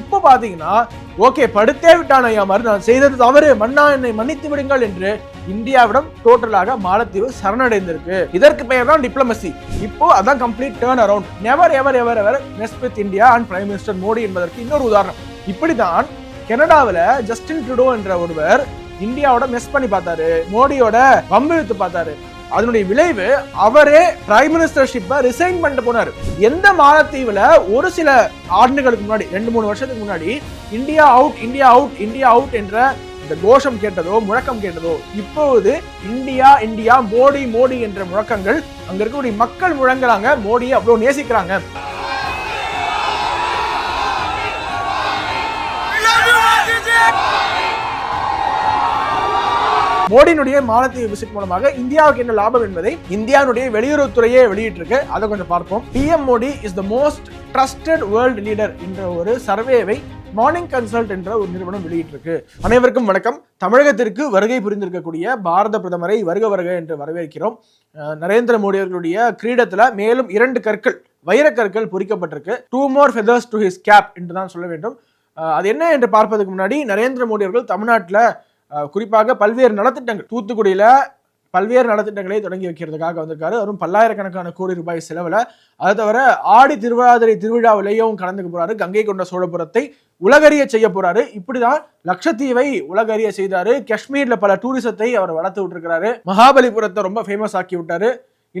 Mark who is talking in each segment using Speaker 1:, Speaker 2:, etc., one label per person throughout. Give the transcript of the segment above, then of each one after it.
Speaker 1: இப்போ பார்த்தீங்கன்னா ஓகே படுத்தே விட்டான் ஐயா மாதிரி நான் செய்தது தவறு மன்னா என்னை மன்னித்து விடுங்கள் என்று இந்தியாவிடம் டோட்டலாக மாலத்தீவு சரணடைந்திருக்கு இதற்கு பெயர் தான் டிப்ளமசி இப்போ அதான் complete turn around never ever ever ever mess with India and prime minister Modi என்பதற்கு இன்னொரு உதாரணம் இப்படிதான் கனடாவில் ஜஸ்டின் ட்ரூடோ என்ற ஒருவர் இந்தியாவோட மெஸ் பண்ணி பார்த்தாரு மோடியோட இழுத்து பார்த்தாரு அதனுடைய விளைவு அவரே பிரைம் மினிஸ்டர்ஷிப்பை ரிசைன் பண்ணிட்டு போனார் எந்த மாலத்தீவில் ஒரு சில ஆண்டுகளுக்கு முன்னாடி ரெண்டு மூணு வருஷத்துக்கு முன்னாடி India out India out India out என்ற இந்த கோஷம் கேட்டதோ முழக்கம் கேட்டதோ இப்போது இந்தியா இந்தியா மோடி மோடி என்ற முழக்கங்கள் அங்க இருக்கக்கூடிய மக்கள் முழங்குறாங்க மோடியை அவ்வளோ நேசிக்கிறாங்க மோடியினுடைய மாலத்தீவு விசிட் மூலமாக இந்தியாவுக்கு என்ன லாபம் என்பதை இந்தியாவுடைய வெளியுறவுத்துறையே வெளியிட்டிருக்கு அதை கொஞ்சம் பார்ப்போம் PM Modi is the most trusted world leader என்ற ஒரு சர்வேவை மார்னிங் கன்சல்ட் என்ற ஒரு நிறுவனம் வெளியிட்டிருக்கு அனைவருக்கும் வணக்கம் தமிழகத்திற்கு வருகை புரிந்திருக்கக்கூடிய பாரத பிரதமரை வருக வருக என்று வரவேற்கிறோம் நரேந்திர மோடி அவர்களுடைய கிரீடத்தில் மேலும் இரண்டு கற்கள் வைரக்கற்கள் பொறிக்கப்பட்டிருக்கு two more feathers to his cap என்று தான் சொல்ல வேண்டும் அது என்ன என்று பார்ப்பதற்கு முன்னாடி நரேந்திர மோடி அவர்கள் தமிழ்நாட்டில் குறிப்பாக பல்வேறு நலத்திட்டங்கள் தூத்துக்குடியில் பல்வேறு நலத்திட்டங்களை தொடங்கி வைக்கிறதுக்காக வந்திருக்காரு வரும் பல்லாயிரக்கணக்கான கோடி ரூபாய் செலவில் அது தவிர ஆடி திருவிழாதிரை திருவிழாவிலேயும் கலந்துக்க போறாரு கங்கை கொண்ட சோழபுரத்தை உலகறிய செய்ய போறாரு இப்படிதான் லட்சத்தீவை உலகறிய செய்தாரு காஷ்மீர்ல பல டூரிசத்தை அவர் வளர்த்து விட்டுருக்கிறாரு மகாபலிபுரத்தை ரொம்ப ஃபேமஸ் ஆக்கி விட்டாரு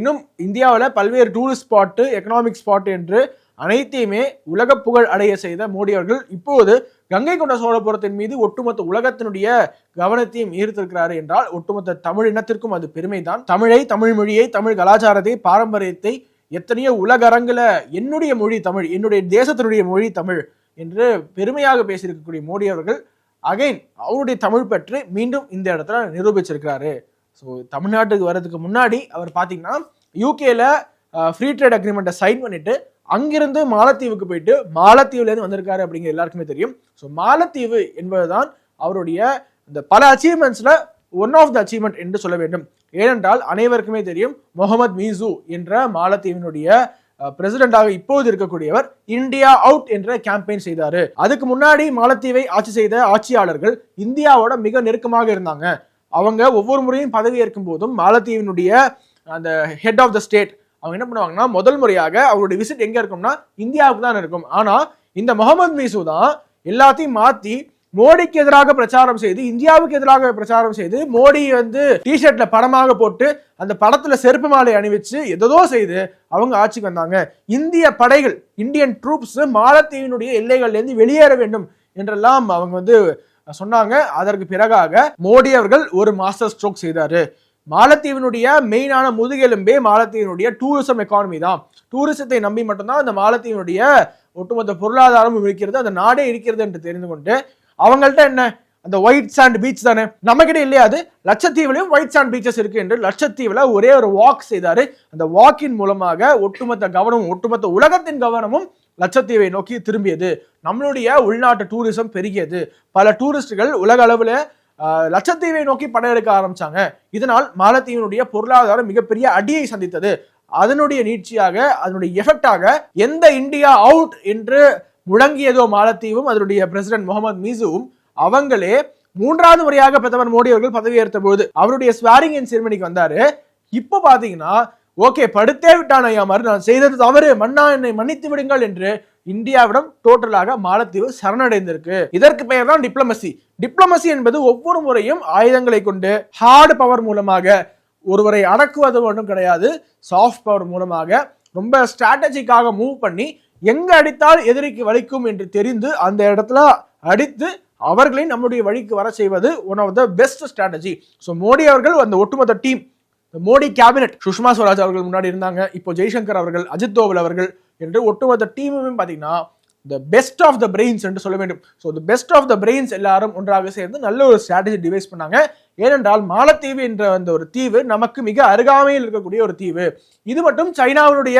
Speaker 1: இன்னும் இந்தியாவில் பல்வேறு டூரிஸ்ட் ஸ்பாட்டு எக்கனாமிக் ஸ்பாட் என்று அனைத்தையுமே உலக புகழ் அடைய செய்த மோடி அவர்கள் இப்போது கங்கை கொண்ட சோழபுரத்தின் மீது ஒட்டுமொத்த உலகத்தினுடைய கவனத்தையும் ஈர்த்திருக்கிறாரு என்றால் ஒட்டுமொத்த தமிழ் இனத்திற்கும் அது பெருமைதான் தமிழை தமிழ் மொழியை தமிழ் கலாச்சாரத்தை பாரம்பரியத்தை எத்தனையோ உலக அரங்கில் என்னுடைய மொழி தமிழ் என்னுடைய தேசத்தினுடைய மொழி தமிழ் என்று பெருமையாக பேசியிருக்கக்கூடிய மோடி அவர்கள் அகைன் அவருடைய தமிழ் பற்றி மீண்டும் இந்த இடத்துல நிரூபிச்சிருக்கிறாரு ஸோ தமிழ்நாட்டுக்கு வர்றதுக்கு முன்னாடி அவர் பார்த்தீங்கன்னா யூகேல ஃப்ரீ ட்ரேட் அக்ரிமெண்ட்டை சைன் பண்ணிட்டு அங்கிருந்து மாலத்தீவுக்கு போயிட்டு மாலத்தீவுலேருந்து வந்திருக்காரு அப்படிங்கிற எல்லாருக்குமே தெரியும் ஸோ மாலத்தீவு என்பதுதான் அவருடைய இந்த பல அச்சீவ்மெண்ட்ஸில் ஒன் ஆஃப் த அச்சீவ்மெண்ட் என்று சொல்ல வேண்டும் ஏனென்றால் அனைவருக்குமே தெரியும் முகமது மீசு என்ற மாலத்தீவினுடைய பிரசிடென்டாக இப்போது இருக்கக்கூடியவர் இந்தியா அவுட் என்ற கேம்பெயின் செய்தார் அதுக்கு முன்னாடி மாலத்தீவை ஆட்சி செய்த ஆட்சியாளர்கள் இந்தியாவோட மிக நெருக்கமாக இருந்தாங்க அவங்க ஒவ்வொரு முறையும் பதவி ஏற்கும் போதும் மாலத்தீவினுடைய அந்த ஹெட் ஆஃப் த ஸ்டேட் அவங்க என்ன பண்ணுவாங்கன்னா முதல் முறையாக அவருடைய விசிட் எங்கே இருக்கும்னா இந்தியாவுக்கு தான் இருக்கும் ஆனால் இந்த முகமது மீசு தான் எல்லாத்தையும் மாற்றி மோடிக்கு எதிராக பிரச்சாரம் செய்து இந்தியாவுக்கு எதிராக பிரச்சாரம் செய்து மோடி வந்து டிஷர்ட்ல படமாக போட்டு அந்த படத்துல செருப்பு மாலை அணிவிச்சு எதோ செய்து அவங்க ஆட்சிக்கு வந்தாங்க இந்திய படைகள் இந்தியன் ட்ரூப்ஸ் மாலத்தீவினுடைய எல்லைகள்லேருந்து வெளியேற வேண்டும் என்றெல்லாம் அவங்க வந்து சொன்னாங்க அதற்கு பிறகாக மோடி அவர்கள் ஒரு மாஸ்டர் ஸ்ட்ரோக் செய்தாரு மாலத்தீவினுடைய மெயினான முதுகெலும்பே மாலத்தீவினுடைய டூரிசம் எக்கானமி தான் டூரிசத்தை நம்பி மட்டும்தான் அந்த மாலத்தீவினுடைய ஒட்டுமொத்த பொருளாதாரமும் இருக்கிறது அந்த நாடே இருக்கிறது என்று தெரிந்து கொண்டு அவங்கள்ட்ட என்ன அந்த ஒயிட் சாண்ட் பீச் தானே நம்மகிட்ட இல்லையா அது லட்சத்தீவுலையும் ஒயிட் சாண்ட் பீச்சஸ் இருக்கு என்று லட்சத்தீவில் ஒரே ஒரு வாக் செய்தாரு அந்த வாக்கின் மூலமாக ஒட்டுமொத்த கவனமும் ஒட்டுமொத்த உலகத்தின் கவனமும் லட்சத்தீவை நோக்கி திரும்பியது நம்மளுடைய உள்நாட்டு டூரிசம் பெருகியது பல டூரிஸ்டுகள் உலக அளவில் லட்சத்தீவை நோக்கி படையெடுக்க ஆரம்பிச்சாங்க இதனால் மாலத்தீவினுடைய பொருளாதாரம் மிகப்பெரிய அடியை சந்தித்தது அதனுடைய நீட்சியாக அதனுடைய எஃபெக்டாக எந்த இந்தியா அவுட் என்று முழங்கியதோ மாலத்தீவும் அதனுடைய பிரசிடென்ட் முகமது மீசுவும் அவங்களே மூன்றாவது முறையாக பிரதமர் மோடி அவர்கள் பதவியேற்ற போது அவருடைய ஸ்வாரிங் என் சிறுமணிக்கு வந்தாரு இப்போ பாத்தீங்கன்னா ஓகே படுத்தே விட்டான் ஐயா மாதிரி நான் செய்தது தவறு மன்னா என்னை மன்னித்து விடுங்கள் என்று இந்தியாவிடம் டோட்டலாக மாலத்தீவு சரணடைந்திருக்கு இதற்கு பெயர் தான் டிப்ளமசி டிப்ளமசி என்பது ஒவ்வொரு முறையும் ஆயுதங்களை கொண்டு ஹார்டு பவர் மூலமாக ஒருவரை அடக்குவது ஒன்றும் கிடையாது சாஃப்ட் பவர் மூலமாக ரொம்ப ஸ்ட்ராட்டஜிக்காக மூவ் பண்ணி எங்கே அடித்தால் எதிரிக்கு வலிக்கும் என்று தெரிந்து அந்த இடத்துல அடித்து அவர்களை நம்முடைய வழிக்கு வர செய்வது one of the best strategy so Modi அவர்கள் அந்த ஒட்டுமொத்த டீம் மோடி கேபினெட் சுஷ்மா ஸ்வராஜ் அவர்கள் முன்னாடி இருந்தாங்க இப்போ ஜெய்சங்கர் அவர்கள் அஜித் தோவல் அவர்கள் என்று ஒட்டுமொத்த டீமுமே பார்த்தீங்கன்னா the best of the brains என்று சொல்ல வேண்டும் so the best of the brains எல்லாரும் ஒன்றாக சேர்ந்து நல்ல ஒரு ஸ்ட்ராட்டஜி டிவைஸ் பண்ணாங்க ஏனென்றால் மாலத்தீவு என்ற அந்த ஒரு தீவு நமக்கு மிக அருகாமையில் இருக்கக்கூடிய ஒரு தீவு இது மட்டும் சைனாவினுடைய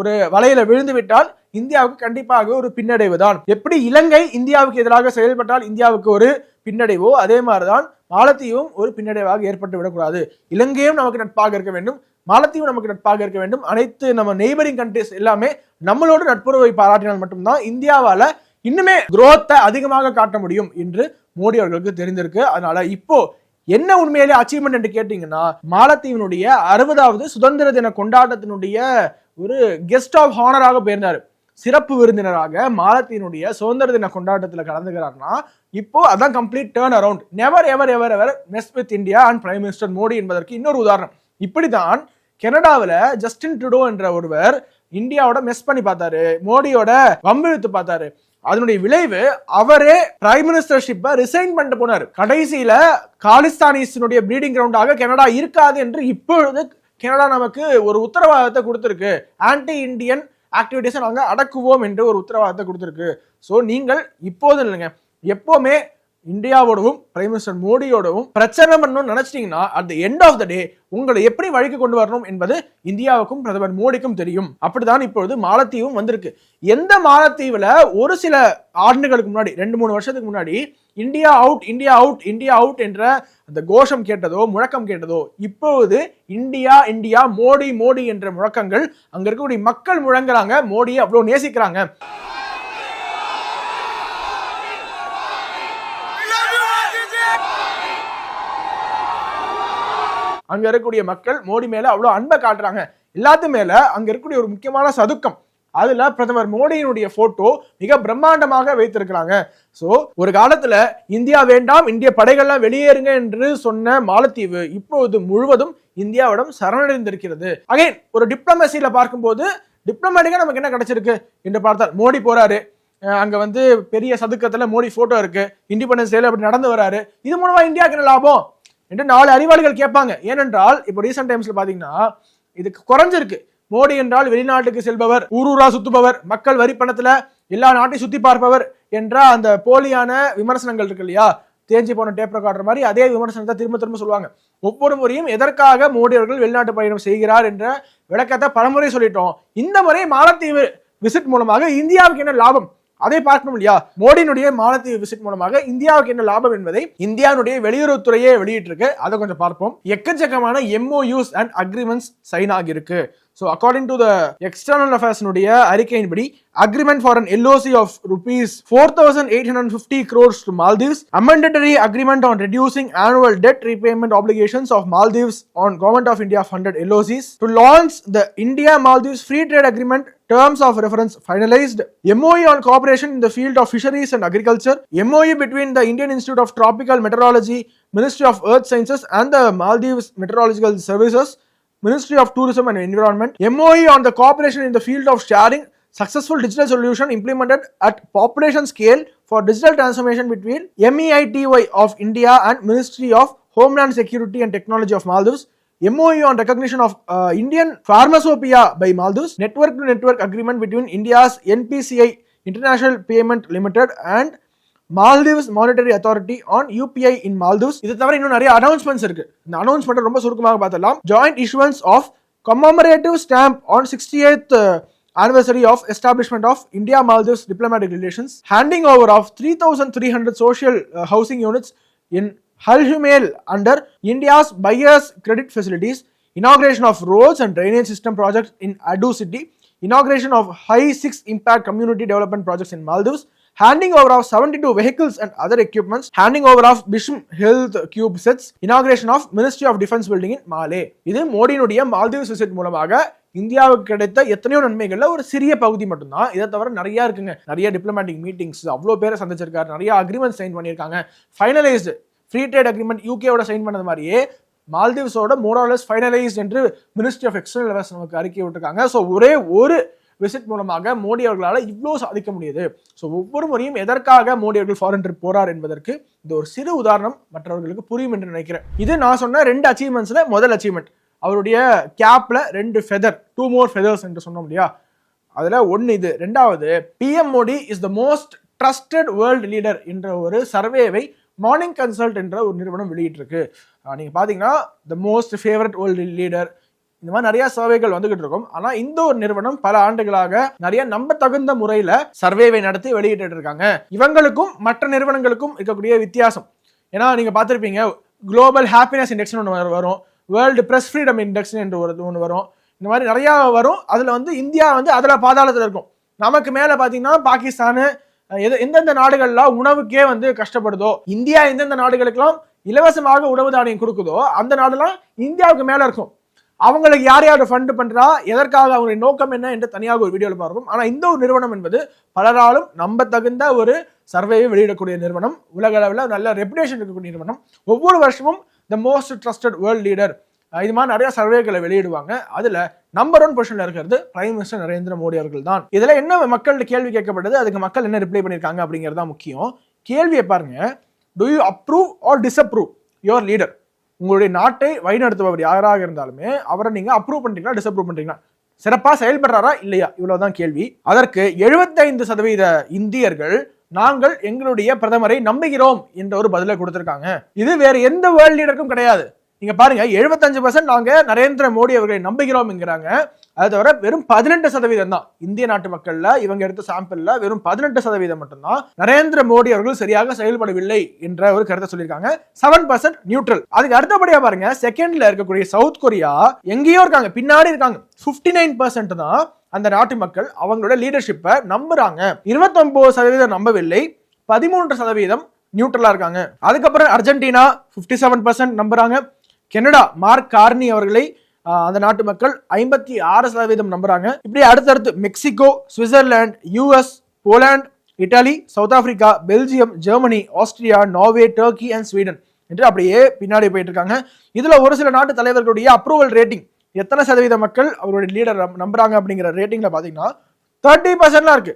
Speaker 1: ஒரு வலையில விழுந்து விட்டால் இந்தியாவுக்கு கண்டிப்பாக ஒரு பின்னடைவு தான் எப்படி இலங்கை இந்தியாவுக்கு எதிராக செயல்பட்டால் இந்தியாவுக்கு ஒரு பின்னடைவோ அதே மாதிரிதான் மாலத்தீவும் ஒரு பின்னடைவாக ஏற்பட்டு விடக்கூடாது இலங்கையும் நமக்கு நட்பாக இருக்க வேண்டும் மாலத்தீவு நமக்கு நட்பாக இருக்க வேண்டும் அனைத்து நம்ம நெய்பரிங் கண்ட்ரிஸ் எல்லாமே நம்மளோட நட்புறவை பாராட்டினால் மட்டும்தான் இந்தியாவால இன்னுமே குரோத்தை அதிகமாக காட்ட முடியும் என்று மோடி அவர்களுக்கு தெரிந்திருக்கு அதனால இப்போ என்ன உண்மையிலே அச்சீவ்மெண்ட் என்று கேட்டீங்கன்னா மாலத்தீவினுடைய அறுபதாவது சுதந்திர தின கொண்டாட்டத்தினுடைய ஒரு கெஸ்ட் ஆஃப் ஹானராக போயிருந்தார் சிறப்பு விருந்தினராக மாலத்தீவினுடைய சுதந்திர தின கொண்டாட்டத்தில் கலந்துகிறார்னா இப்போ அதான் complete turn around never ever ever ever mess with India and prime minister Modi என்பதற்கு இன்னொரு உதாரணம் இப்படிதான் கனடாவில் ஜஸ்டின் ட்ரூடோ என்ற ஒருவர் இந்தியாவோட மெஸ் பண்ணி பார்த்தாரு மோடியோட வம்பிழுத்து பார்த்தாரு அதனுடைய விளைவு அவரே பிரைம் மினிஸ்டர்ஷிப்பை ரிசைன் பண்ணிட்டு போனார் கடைசியில காலிஸ்தானிஸினுடைய பிரீடிங் கிரவுண்டாக கனடா இருக்காது என்று இப்பொழுது கனடா நமக்கு ஒரு உத்தரவாதத்தை கொடுத்துருக்கு ஆன்டி இண்டியன் ஆக்டிவிட்டிஸை நாங்கள் அடக்குவோம் என்று ஒரு உத்தரவாதத்தை கொடுத்துருக்கு ஸோ நீங்கள் இப்போது இல்லைங்க எப்போவுமே இந்தியாவோடவும் பிரைம் மினிஸ்டர் மோடியோடவும் பிரச்சனை பண்ணணும்னு நினைச்சிட்டீங்கன்னா at the end of the day உங்களை எப்படி வழிக்கு கொண்டு வரணும் என்பது இந்தியாவுக்கும் பிரதமர் மோடிக்கும் தெரியும் அப்படிதான் இப்பொழுது மாலத்தீவும் வந்திருக்கு எந்த மாலத்தீவில் ஒரு சில ஆண்டுகளுக்கு முன்னாடி ரெண்டு மூணு வருஷத்துக்கு முன்னாடி India out India out India out என்ற அந்த கோஷம் கேட்டதோ முழக்கம் கேட்டதோ இப்போது இந்தியா இந்தியா மோடி மோடி என்ற முழக்கங்கள் அங்க இருக்கக்கூடிய மக்கள் முழங்குறாங்க மோடியை அவ்வளோ நேசிக்கிறாங்க அங்க இருக்கக்கூடிய மக்கள் மோடி மேல அவ்வளோ அன்பை காட்டுறாங்க எல்லாத்து மேல அங்க இருக்கக்கூடிய ஒரு முக்கியமான சதுக்கம் அதுல பிரதமர் மோடியினுடைய போட்டோ மிக பிரம்மாண்டமாக வைத்திருக்கிறாங்க சோ ஒரு காலத்துல இந்தியா வேண்டாம் இந்திய படைகள்லாம் வெளியேறுங்க என்று சொன்ன மாலத்தீவு இப்போது முழுவதும் இந்தியாவிடம் சரணடைந்திருக்கிறது அகைன் ஒரு டிப்ளமசியில பார்க்கும்போது டிப்ளமேட்டிக்கா நமக்கு என்ன கிடைச்சிருக்கு என்று பார்த்தால் மோடி போறாரு அங்க வந்து பெரிய சதுக்கத்துல மோடி போட்டோ இருக்கு இண்டிபெண்டன்ஸ் டேல அப்படி நடந்து வராரு இது மூலமா இந்தியாவுக்கு என்ன லாபம் என்று நாலு அறிவாளிகள் கேட்பாங்க ஏனென்றால் இப்போ ரீசெண்ட் டைம்ஸ்ல பாத்தீங்கன்னா இதுக்கு குறைஞ்சிருக்கு மோடி என்றால் வெளிநாட்டுக்கு செல்பவர் ஊரூரா சுத்துபவர் மக்கள் வரி பணத்துல எல்லா நாட்டையும் சுத்தி பார்ப்பவர் என்ற அந்த போலியான விமர்சனங்கள் இருக்கு இல்லையா தேஞ்சி போன டேப் ரெக்கார்டர் மாதிரி அதே விமர்சனத்தை திரும்ப திரும்ப சொல்லுவாங்க ஒவ்வொரு முறையும் எதற்காக மோடி அவர்கள் வெளிநாட்டு பயணம் செய்கிறார் என்ற விளக்கத்தை பலமுறை சொல்லிட்டோம் இந்த முறை மாலத்தீவு விசிட் மூலமாக இந்தியாவுக்கு என்ன லாபம் அதை பார்க்கணும் இல்லையா மோடியினுடைய மாலத்தீவு விசிட் மூலமாக இந்தியாவுக்கு என்ன லாபம் என்பதை இந்தியாவுடைய வெளியுறவுத்துறையே வெளியிட்டிருக்கு அதை கொஞ்சம் பார்ப்போம் எக்கச்சக்கமான எம்ஓயூஸ் அண்ட் அக்ரிமெண்ட்ஸ் சைன் ஆகியிருக்கு so according to the external அஃபேர்ஸ்னுடைய அறிக்கையின்படி agreement for an LOC of rupees four thousand eight hundred fifty crores to Maldives amendatory agreement on reducing annual debt repayment applications of Maldives on government of India funded LOCs to launch the India Maldives free trade agreement terms of reference finalized, MOE on cooperation in the field of fisheries and agriculture, MOE between the Indian Institute of Tropical Meteorology, Ministry of Earth Sciences and the Maldives Meteorological Services, Ministry of Tourism and Environment, MOE on the cooperation in the field of sharing successful digital solution implemented at population scale for digital transformation between MEITY of India and Ministry of Homeland Security and Technology of Maldives, MOE on recognition of uh, Indian Pharmacopoeia by Maldives, network to network agreement between India's NPCI International Payment Limited and Maldives monetary authority on UPI in Maldives இது தவிர இன்னும் நிறைய announcements இருக்கு இந்த announcement ரொம்ப சுருக்கமாக பார்த்தலாம் joint issuance of commemorative stamp on sixty eighth anniversary of establishment of India Maldives diplomatic relations handing over of three thousand three hundred social housing units in Hulhumale under India's buyers credit facilities inauguration of roads and drainage system project in Addu city inauguration of high six impact community development projects in Maldives handing over of 72 vehicles and other equipments, handing over of Bisham Health Cube sets, inauguration of Ministry of Defense building in Male இது மோடியினுடைய Maldive visit மூலமாக இந்தியாவுக்கு கிடைத்த எத்தனையோ நன்மைகள்ல ஒரு சிறிய பகுதி மட்டும்தான் இதை தவிர நிறைய இருக்குங்க நிறைய டிப்ளமேட்டிக் மீட்டிங்ஸ் அவ்வளோ பேரை சந்திச்சிருக்காரு நிறைய அக்ரிமெண்ட் சைன் பண்ணியிருக்காங்க ஃபைனலைஸ்டு ஃப்ரீ ட்ரேட் அக்ரிமெண்ட் யூகேவோட சைன் பண்ணது மாதிரியே மால்தீவ்ஸோட மோராலஸ் ஃபைனலைஸ் என்று மினிஸ்ட்ரி ஆஃப் எக்ஸ்டர்னல் அஃபேர்ஸ் நமக்கு அறிக்கை விட்டுருக்காங்க ஸோ ஒரே ஒரு விசிட் மூலமாக மோடி அவர்களால் இவ்வளோ சாதிக்க முடியுது ஸோ ஒவ்வொரு முறையும் எதற்காக மோடி அவர்கள் ஃபாரின் ட்ரிப் போறார் என்பதற்கு இந்த ஒரு சிறு உதாரணம் மற்றவர்களுக்கு புரியும் என்று நினைக்கிறேன் இது நான் சொன்ன ரெண்டு அச்சீவ்மெண்ட்ஸில் முதல் அச்சீவ்மெண்ட் அவருடைய கேப்பில் ரெண்டு ஃபெதர் டூ மோர் ஃபெதர்ஸ் என்று சொன்னோம் இல்லையா அதில் ஒன்று இது ரெண்டாவது PM Modi is the most trusted world leader என்ற ஒரு சர்வேவை மார்னிங் கன்சல்ட் என்ற ஒரு நிறுவனம் வெளியிட்டிருக்கு நீங்கள் பார்த்தீங்கன்னா the most favourite world leader இந்த மாதிரி நிறைய சர்வேகள் வந்துகிட்டு இருக்கும் ஆனா இந்த ஒரு நிறுவனம் பல ஆண்டுகளாக நிறைய நம்ப தகுந்த முறையில சர்வேவை நடத்தி வெளியிட்டு இருக்காங்க இவங்களுக்கும் மற்ற நிறுவனங்களுக்கும் இருக்கக்கூடிய வித்தியாசம் ஏன்னா நீங்க பார்த்துருப்பீங்க குளோபல் ஹாப்பினஸ் இண்டெக்ஸ் ஒன்று வரும் வேர்ல்டு ப்ரெஸ் ஃப்ரீடம் இண்டெக்ஸ் என்று ஒரு ஒன்று வரும் இந்த மாதிரி நிறையா வரும் அதில் வந்து இந்தியா வந்து அதில் பாதாளத்தில் இருக்கும் நமக்கு மேலே பாத்தீங்கன்னா பாகிஸ்தானு எது எந்தெந்த நாடுகள்லாம் உணவுக்கே வந்து கஷ்டப்படுதோ இந்தியா எந்தெந்த நாடுகளுக்கெல்லாம் இலவசமாக உணவு தானியம் கொடுக்குதோ அந்த நாடுலாம் இந்தியாவுக்கு மேலே இருக்கும் அவங்களுக்கு யார் யார் ஃபண்ட் பண்ணுறா எதற்காக அவங்களுடைய நோக்கம் என்ன என்று தனியாக ஒரு வீடியோவில் பார்ப்போம் ஆனால் இந்த ஒரு நிறுவனம் என்பது பலராலும் நம்ப தகுந்த ஒரு சர்வேவை வெளியிடக்கூடிய நிறுவனம் உலக அளவில் நல்ல ரெப்புடேஷன் இருக்கக்கூடிய நிறுவனம் ஒவ்வொரு வருஷமும் the most trusted world leader இது மாதிரி நிறைய சர்வேகளை வெளியிடுவாங்க அதுல நம்பர் ஒன் பொசிஷன்ல இருக்கிறது பிரைம் மினிஸ்டர் நரேந்திர மோடி அவர்கள் தான் இதுல என்ன மக்கள்கிட்ட கேள்வி கேட்கப்பட்டது அதுக்கு மக்கள் என்ன ரிப்ளை பண்ணியிருக்காங்க அப்படிங்கிறது தான் முக்கியம் கேள்வியை பாருங்க do you approve or disapprove your leader உங்களுடைய நாட்டை வழிநடத்துபவர் யாராக இருந்தாலுமே அவரை நீங்க அப்ரூவ் பண்றீங்களா டிஸ்அப்ரூவ் பண்றீங்களா சிறப்பா செயல்படுறாரா இல்லையா இவ்வளவுதான் கேள்வி அதற்கு எழுபத்தைந்து சதவீத இந்தியர்கள் நாங்கள் எங்களுடைய பிரதமரை நம்புகிறோம் என்ற ஒரு பதிலை கொடுத்திருக்காங்க இது வேற எந்த வேர்ல்ட் லீடருக்கும் கிடையாது நீங்க பாருங்க எழுபத்தஞ்சு பர்சன்ட் நாங்க நரேந்திர மோடி அவர்களை நம்புகிறோம் என்கிறாங்க அது தவிர வெறும் பதினெட்டு சதவீதம் தான் இந்திய நாட்டு மக்கள்ல இவங்க எடுத்த சாம்பிள்ல வெறும் பதினெட்டு சதவீதம் மட்டும்தான் நரேந்திர மோடி அவர்கள் சரியாக செயல்படவில்லை என்ற ஒரு கருத்தை சொல்லியிருக்காங்க செவன் பர்சன்ட் நியூட்ரல் அதுக்கு அடுத்தபடியா பாருங்க செகண்ட்ல இருக்கக்கூடிய சவுத் கொரியா எங்கேயோ இருக்காங்க பின்னாடி இருக்காங்க பிப்டி நைன் பர்சன்ட் தான் அந்த நாட்டு மக்கள் அவங்களோட லீடர்ஷிப்பை நம்புறாங்க இருபத்தொன்பது சதவீதம் நம்பவில்லை பதிமூன்று சதவீதம் நியூட்ரலா இருக்காங்க அதுக்கப்புறம் அர்ஜென்டினா பிப்டி செவன் பர்சன்ட் நம்புறாங்க கெனடா மார்க் கார்னி அவர்களை அந்த நாட்டு மக்கள் ஐம்பத்தி ஆறு சதவீதம் நம்புறாங்க இப்படி அடுத்தடுத்து Mexico Switzerland US Poland Italy South Africa Belgium Germany Austria Norway Turkey and Sweden என்று அப்படியே பின்னாடி போயிட்டு இருக்காங்க இதுல ஒரு சில நாட்டு தலைவர்களுடைய அப்ரூவல் ரேட்டிங் எத்தனை சதவீத மக்கள் அவருடைய லீடர் நம்புறாங்க அப்படிங்கிற ரேட்டிங்ல பாத்தீங்கன்னா தேர்ட்டி பர்சன்ட்லாம் இருக்கு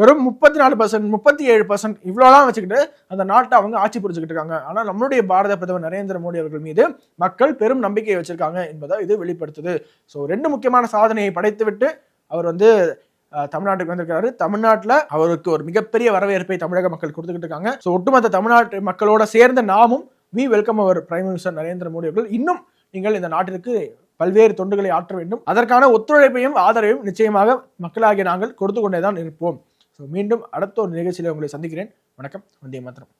Speaker 1: வெறும் முப்பத்தி நாலு பர்சன்ட் முப்பத்தி ஏழு பர்சன்ட் இவ்வளோலாம் வச்சுக்கிட்டு அந்த நாட்டை அவங்க ஆட்சி புரிஞ்சுக்கிட்டு இருக்காங்க ஆனால் நம்மளுடைய பாரத பிரதமர் நரேந்திர மோடி அவர்கள் மீது மக்கள் பெரும் நம்பிக்கையை வச்சிருக்காங்க என்பதை இது வெளிப்படுத்துது ஸோ ரெண்டு முக்கியமான சாதனையை படைத்துவிட்டு அவர் வந்து தமிழ்நாட்டுக்கு வந்திருக்காரு தமிழ்நாட்டில் அவருக்கு ஒரு மிகப்பெரிய வரவேற்பை தமிழக மக்கள் கொடுத்துக்கிட்டு இருக்காங்க ஸோ ஒட்டுமொத்த தமிழ்நாட்டு மக்களோட சேர்ந்த நாமும் we welcome our prime minister Narendra Modi அவர்கள் இன்னும் நீங்கள் இந்த நாட்டிற்கு பல்வேறு தொண்டுகளை ஆற்ற வேண்டும் அதற்கான ஒத்துழைப்பையும் ஆதரவையும் நிச்சயமாக மக்களாகிய நாங்கள் கொடுத்து கொண்டே தான் இருப்போம் ஸோ மீண்டும் அடுத்த ஒரு நிகழ்ச்சியில் உங்களை சந்திக்கிறேன் வணக்கம் வந்தே மாத்திரம்